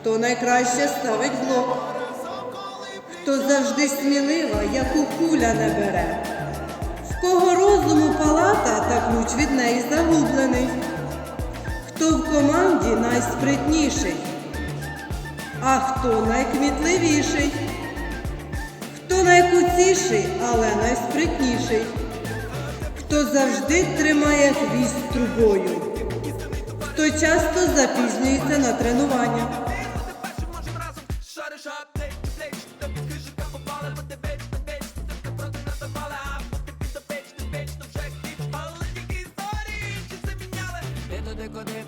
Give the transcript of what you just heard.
хто найкраще ставить блок, хто завжди смілива, яку куля не бере. В кого розуму палата та ключ від неї загублений, хто в команді найспритніший, а хто найкмітливіший, хто найкуціший, але найспритніший, хто завжди тримає хвіст трубою, хто часто запізнюється на тренування лежа плеч тебе Але тільки історії, чи заміняли Ти туди, куди